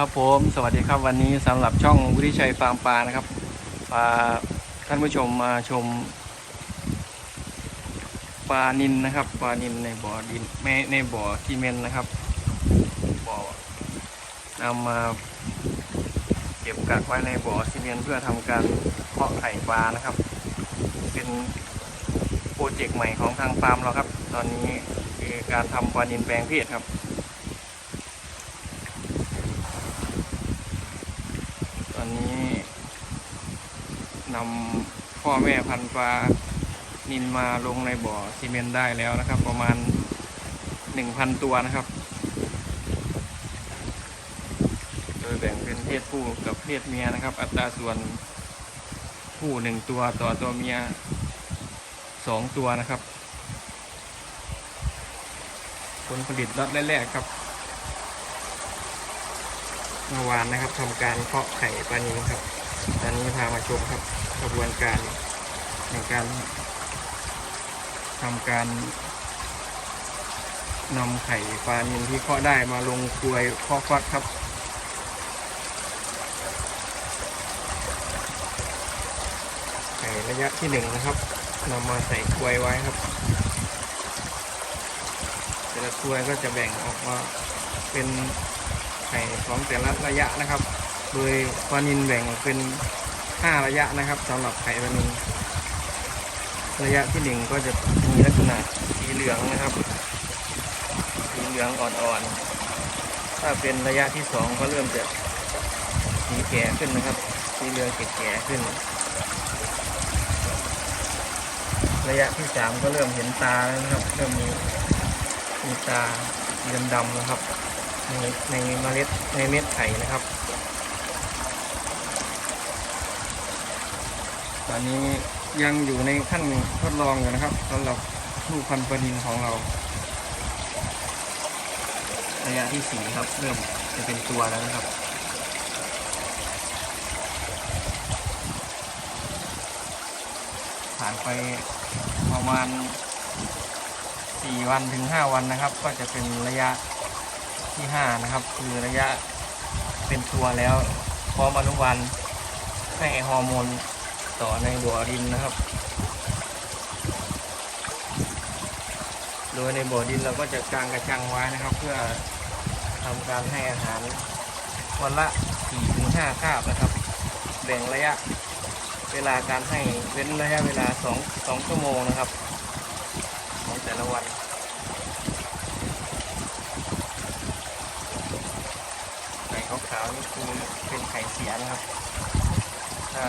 ครับผมสวัสดีครับวันนี้สำหรับช่องวุฒิชัยฟาร์มปลานะครับพาท่านผู้ชมมาชมปลานินนะครับปลานินในบ่อดินไม่ในบ่อซีเมนนะครับบ่อนำมาเก็บกักไว้ในบ่อซีเมนเพื่อทำการเพาะไข่ปลานะครับ เป็นโปรเจกต์ใหม่ของทางฟาร์มเราครับ ตอนนี้คือการทำปลานินแปลงเพศครับ ตอนนี้ นำพ่อแม่พันปลานินมาลงในบ่อซีเมนต์ได้แล้วนะครับ ประมาณหนึ่งพันตัวนะครับ โดยแบ่งเป็นเพศผู้กับเพศเมียนะครับ อัตราส่วนผู้หนึ่งตัวต่อตัวเมียสองตัวนะครับ ผลผลิตล็อตแรกๆครับเมื่อวานนะครับทำการเพาะไข่ปลานิลครับ ตอนนี้พามาชมครับ กระบวนการในการทำการนำไข่ปลานิลที่เพาะได้มาลงกลวยเพาะฟักครับ ไข่ระยะที่หนึ่งนะครับนำมาใส่กลวยไว้ครับ แต่ละกลวยก็จะแบ่งออกมาเป็นไข่ของแต่ละระยะนะครับ โดยปลานินแบ่งออกเป็น 5 ระยะนะครับสำหรับไข่ปลานินระยะที่หนึ่งก็จะมีลักษณะสีเหลืองนะครับ สีเหลืองอ่อนๆ ถ้าเป็นระยะที่สองก็เริ่มจะสีแก่ขึ้นนะครับ สีเหลืองแก่ขึ้น ระยะที่สามก็เริ่มเห็นตาแล้วนะครับ เริ่มมีมีตาสีดำๆนะครับในในเมล็ดในเม็ดไข่นะครับ ตอนนี้ยังอยู่ในขั้นทดลองอยู่นะครับสำหรับลูกพันธุ์ปนินของเรา ระยะที่สี่ครับ เริ่มจะเป็นตัวแล้วนะครับผ่านไปประมาณสี่วันถึงห้าวันนะครับ ก็จะเป็นระยะที่ห้านะครับ คือระยะเป็นตัวแล้วพร้อมอนุบาลให้ฮอร์โมน ต่อในบ่อดินนะครับ โดยในบ่อดินเราก็จะกางกระชังไว้นะครับ เพื่อทำการให้อาหารวันละ4-5คาบนะครับ แบ่งระยะเวลาการให้เว้นระยะเวลา2 2ชั่วโมงนะครับ ของแต่ละวันไข่ขาวๆนี่คือเป็นไข่เสียนะครับถ้า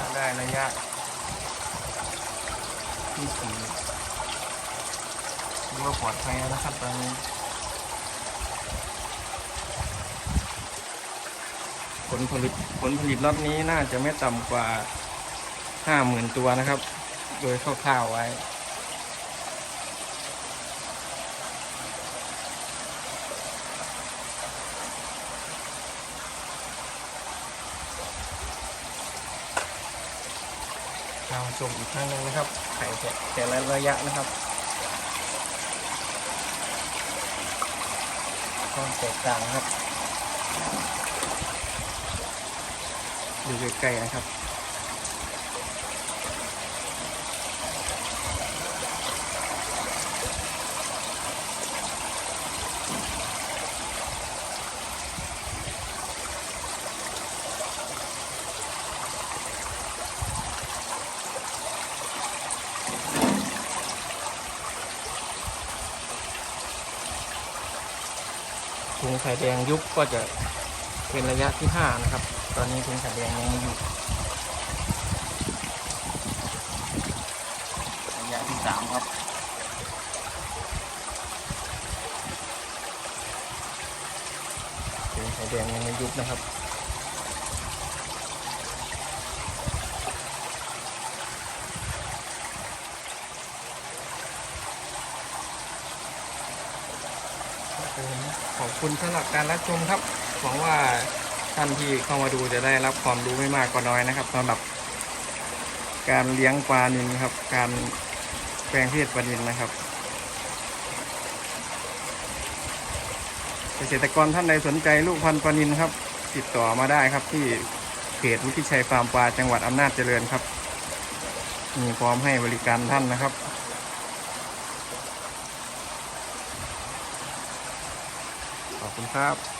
ถ้าได้ระยะที่สี่ดูว่าปลอดภัยนะครับตอนนี้ผลผลิตผลผลิตรอบนี้น่าจะไม่ต่ำกว่าห้าหมื่นตัวนะครับ โดยคร่าวๆไว้าวชมอีกครั้งหนึ่งนะครับ ไข่แต่แต่ละระยะนะครับความแตกต่างนะครับ ดูใกล้ๆนะครับ งไข่แดงยุบก็จะเป็นระยะที่ห้านะครับ ตอนนี้ถุงไข่แดงยังไม่ยุบระยะที่สามครับถุงไข่แดงยังไม่ยุบนะครับ ขอบคุณสำหรับการรับชมครับ หวังว่าท่านที่เข้ามาดูจะได้รับความรู้ไม่มากก็น้อยนะครับสำหรับ การเลี้ยงปลานิลครับ การแปลงเพศปลานิลนะครับ เกษตรกรท่านใดสนใจลูกพันธุ์ปลานินครับ ติดต่อมาได้ครับที่เพจวุฒิชัยฟาร์มปลาจังหวัดอำนาจเจริญครับ มีพร้อมให้บริการท่านนะครับ ขอบคุณครับ